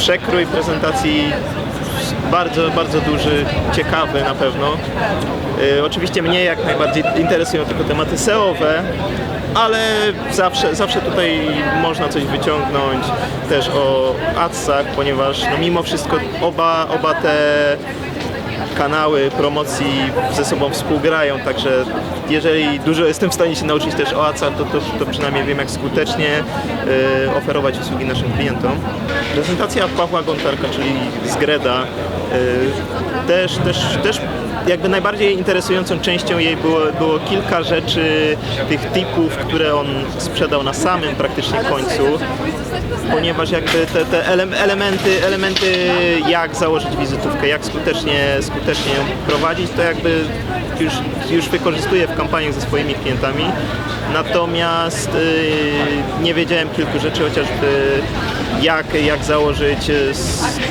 przekrój prezentacji bardzo, bardzo duży, ciekawy na pewno. Y, Oczywiście mnie jak najbardziej interesują tylko tematy SEO-owe, ale zawsze, zawsze tutaj można coś wyciągnąć też o adsach, ponieważ no mimo wszystko oba, oba te kanały promocji ze sobą współgrają, także jeżeli dużo jestem w stanie się nauczyć też o adsach, to, to, to przynajmniej wiem jak skutecznie y, oferować usługi naszym klientom. Prezentacja Pawła Gontarka, czyli z Greda, y, też, też, też jakby najbardziej interesującą częścią jej było, było kilka rzeczy, tych tipów, które on sprzedał na samym praktycznie końcu, ponieważ jakby te, te ele- elementy, elementy jak założyć wizytówkę, jak skutecznie, skutecznie ją prowadzić, to jakby już, już wykorzystuję w kampaniach ze swoimi klientami. Natomiast y, nie wiedziałem kilku rzeczy, chociażby jak, jak założyć y,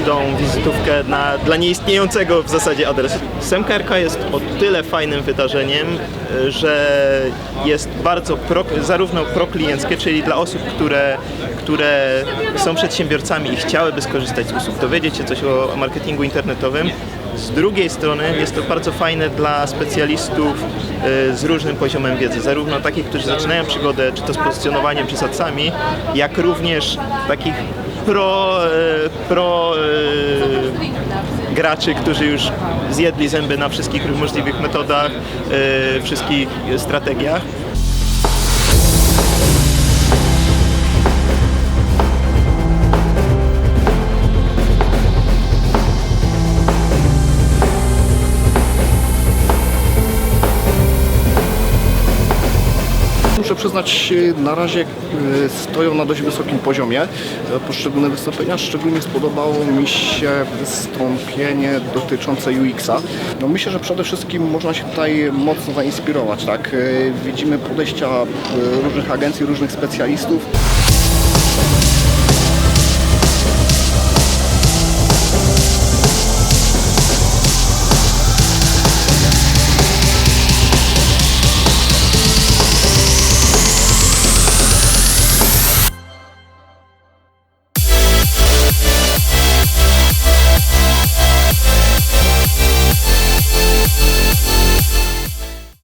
tą wizytówkę na, dla nieistniejącego w zasadzie adresu. SMKRK jest o tyle fajnym wydarzeniem, że jest bardzo pro, zarówno proklienckie, czyli dla osób, które, które są przedsiębiorcami i chciałyby skorzystać z usług, dowiedzieć się coś o marketingu internetowym. Z drugiej strony jest to bardzo fajne dla specjalistów y, z różnym poziomem wiedzy, zarówno takich, którzy zaczynają przygodę, czy to z pozycjonowaniem, czy z jak również takich pro, y, pro y, graczy, którzy już zjedli zęby na wszystkich możliwych metodach, wszystkich strategiach. Muszę przyznać, e, na razie e, stoją na dość wysokim poziomie e, poszczególne wystąpienia. Szczególnie spodobało mi się wystąpienie dotyczące UX-a. No myślę, że przede wszystkim można się tutaj mocno zainspirować. Tak? Widzimy podejścia różnych agencji, różnych specjalistów.